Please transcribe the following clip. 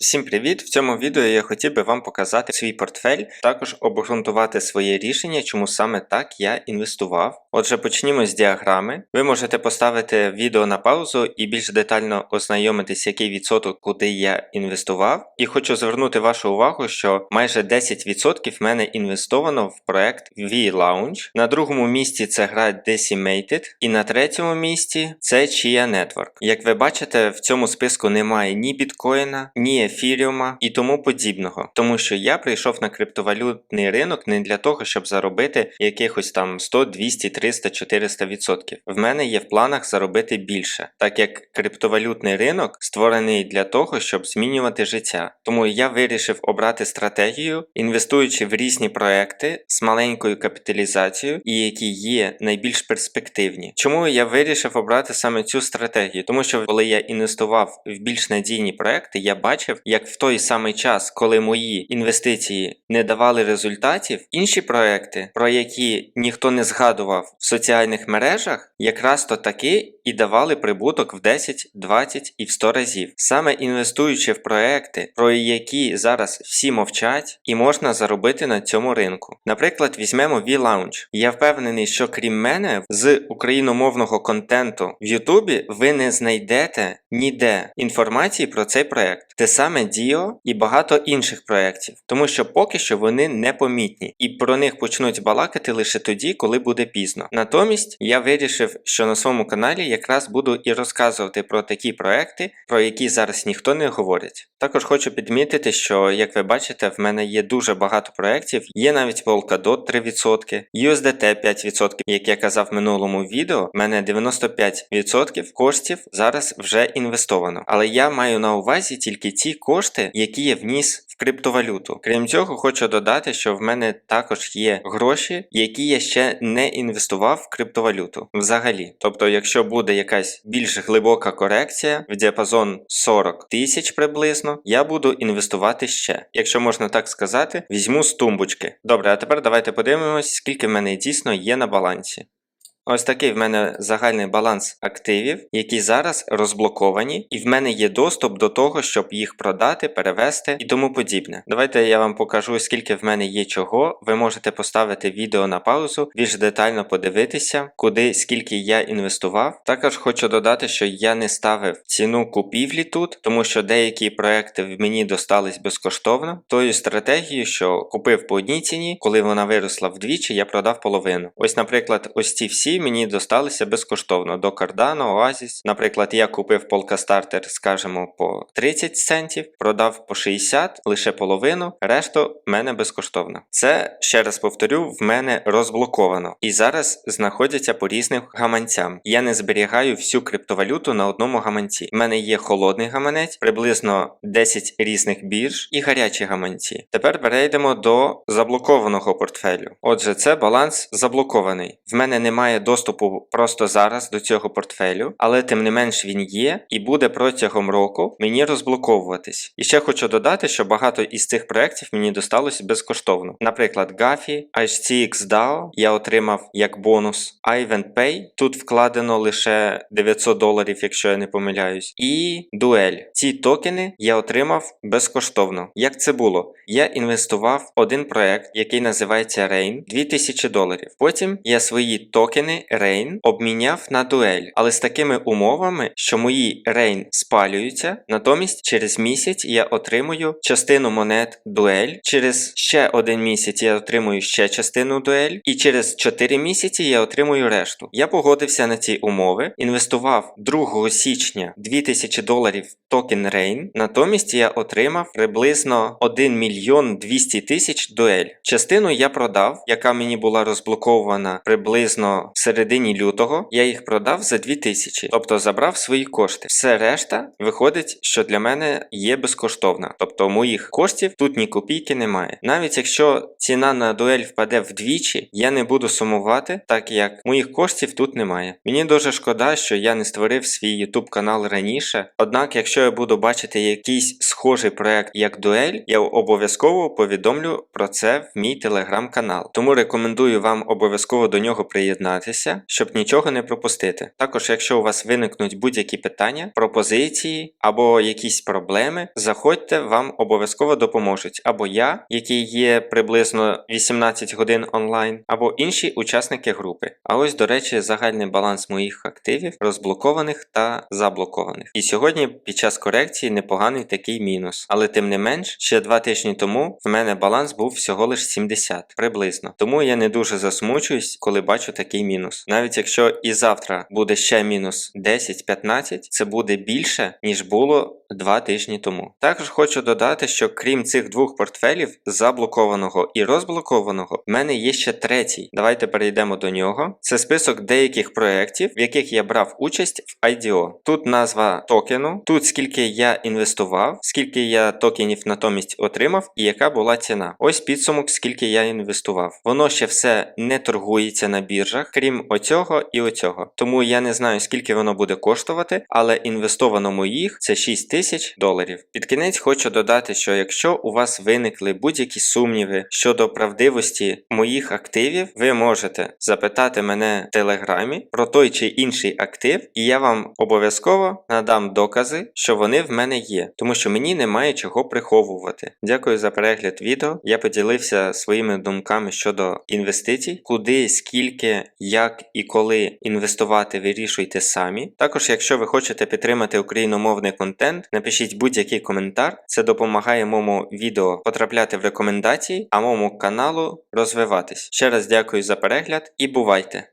Всім привіт! В цьому відео я хотів би вам показати свій портфель, також обґрунтувати своє рішення, чому саме так я інвестував. Отже, почнімо з діаграми. Ви можете поставити відео на паузу і більш детально ознайомитись, який відсоток куди я інвестував. І хочу звернути вашу увагу, що майже 10% в мене інвестовано в проект V-Launch. На другому місці це гра Decimated, і на третьому місці це Chia Network. Як ви бачите, в цьому списку немає ні біткоїна, ні ефіріума і тому подібного. Тому що я прийшов на криптовалютний ринок не для того, щоб заробити якихось там 100, 200, 300, 400 відсотків. В мене є в планах заробити більше, так як криптовалютний ринок створений для того, щоб змінювати життя. Тому я вирішив обрати стратегію, інвестуючи в різні проекти з маленькою капіталізацією і які є найбільш перспективні. Чому я вирішив обрати саме цю стратегію? Тому що коли я інвестував в більш надійні проекти, я бачив, як в той самий час, коли мої інвестиції не давали результатів, інші проекти, про які ніхто не згадував в соціальних мережах, якраз то таки і давали прибуток в 10, 20 і в 100 разів. Саме інвестуючи в проекти, про які зараз всі мовчать, і можна заробити на цьому ринку. Наприклад, візьмемо V-Launch. Я впевнений, що крім мене, з україномовного контенту в Ютубі ви не знайдете ніде інформації про цей проект. Те саме Dio і багато інших проєктів, тому що поки що вони непомітні, і про них почнуть балакати лише тоді, коли буде пізно. Натомість я вирішив, що на своєму каналі якраз буду і розказувати про такі проекти, про які зараз ніхто не говорить. Також хочу підмітити, що, як ви бачите, в мене є дуже багато проєктів, є навіть Polkadot 3%, USDT 5%, як я казав в минулому відео, в мене 95% коштів зараз вже інвестовано. Але я маю на увазі тільки ті кошти, які я вніс в криптовалюту. Крім цього, хочу додати, що в мене також є гроші, які я ще не інвестував в криптовалюту взагалі. Тобто, якщо буде якась більш глибока корекція в діапазон 40 тисяч приблизно, я буду інвестувати ще. Якщо можна так сказати, візьму з тумбочки. Добре, а тепер давайте подивимось, скільки в мене дійсно є на балансі. Ось такий в мене загальний баланс активів, які зараз розблоковані, і в мене є доступ до того, щоб їх продати, перевести і тому подібне. Давайте я вам покажу, скільки в мене є чого. Ви можете поставити відео на паузу, більш детально подивитися, куди скільки я інвестував. Також хочу додати, що я не ставив ціну купівлі тут, тому що деякі проекти в мені достались безкоштовно. Тою стратегією, що купив по одній ціні, коли вона виросла вдвічі, я продав половину. Ось, наприклад, ось ці всі мені досталися безкоштовно до Cardano, Oasis. Наприклад, я купив Starter, скажімо, по 30 центів, продав по 60, лише половину, решту в мене безкоштовно. Це, ще раз повторю, в мене розблоковано. І зараз знаходяться по різним гаманцям. Я не зберігаю всю криптовалюту на одному гаманці. У мене є холодний гаманець, приблизно 10 різних бірж і гарячі гаманці. Тепер перейдемо до заблокованого портфелю. Отже, це баланс заблокований. В мене немає доступу просто зараз до цього портфелю, але тим не менш він є і буде протягом року мені розблоковуватись. І ще хочу додати, що багато із цих проєктів мені досталось безкоштовно. Наприклад, Gafi, HTX DAO я отримав як бонус, IventPay, тут вкладено лише 900 доларів, якщо я не помиляюсь, і Duel. Ці токени я отримав безкоштовно. Як це було? Я інвестував один проект, який називається Rain, 2000 доларів. Потім я свої токени Rain обміняв на дуель, але з такими умовами, що мої Rain спалюються, натомість через місяць я отримую частину монет дуель, через ще один місяць я отримую ще частину дуель, і через 4 місяці я отримую решту. Я погодився на ці умови, інвестував 2 січня 2000 доларів токен Rain, натомість я отримав приблизно 1 мільйон 200 тисяч дуель. Частину я продав, яка мені була розблокована приблизно середині лютого, я їх продав за 2000, тобто забрав свої кошти. Все решта виходить, що для мене є безкоштовна, тобто моїх коштів тут ні копійки немає. Навіть якщо ціна на дуель впаде вдвічі, я не буду сумувати, так як моїх коштів тут немає. Мені дуже шкода, що я не створив свій YouTube канал раніше. Однак, якщо я буду бачити якийсь схожий проект як дуель, я обов'язково повідомлю про це в мій телеграм-канал. Тому рекомендую вам обов'язково до нього приєднатися підписатися, щоб нічого не пропустити. Також, якщо у вас виникнуть будь-які питання, пропозиції або якісь проблеми, заходьте, вам обов'язково допоможуть. Або я, який є приблизно 18 годин онлайн, або інші учасники групи. А ось, до речі, загальний баланс моїх активів, розблокованих та заблокованих. І сьогодні під час корекції непоганий такий мінус. Але тим не менш, ще два тижні тому в мене баланс був всього лиш 70 приблизно. Тому я не дуже засмучуюсь, коли бачу такий мінус. Навіть якщо і завтра буде ще мінус 10-15, це буде більше, ніж було два тижні тому. Також хочу додати, що крім цих двох портфелів, заблокованого і розблокованого, в мене є ще третій. Давайте перейдемо до нього. Це список деяких проєктів, в яких я брав участь в IDO. Тут назва токену, тут скільки я інвестував, скільки я токенів натомість отримав і яка була ціна. Ось підсумок, скільки я інвестував. Воно ще все не торгується на біржах, крім оцього і оцього. Тому я не знаю, скільки воно буде коштувати, але інвестовано моїх це 6 тисяч доларів. Під кінець хочу додати, що якщо у вас виникли будь-які сумніви щодо правдивості моїх активів, ви можете запитати мене в телеграмі про той чи інший актив, і я вам обов'язково надам докази, що вони в мене є, тому що мені немає чого приховувати. Дякую за перегляд відео. Я поділився своїми думками щодо інвестицій, куди, скільки, як і коли інвестувати, вирішуйте самі. Також, якщо ви хочете підтримати україномовний контент, напишіть будь-який коментар. Це допомагає моєму відео потрапляти в рекомендації, а моєму каналу розвиватись. Ще раз дякую за перегляд і бувайте!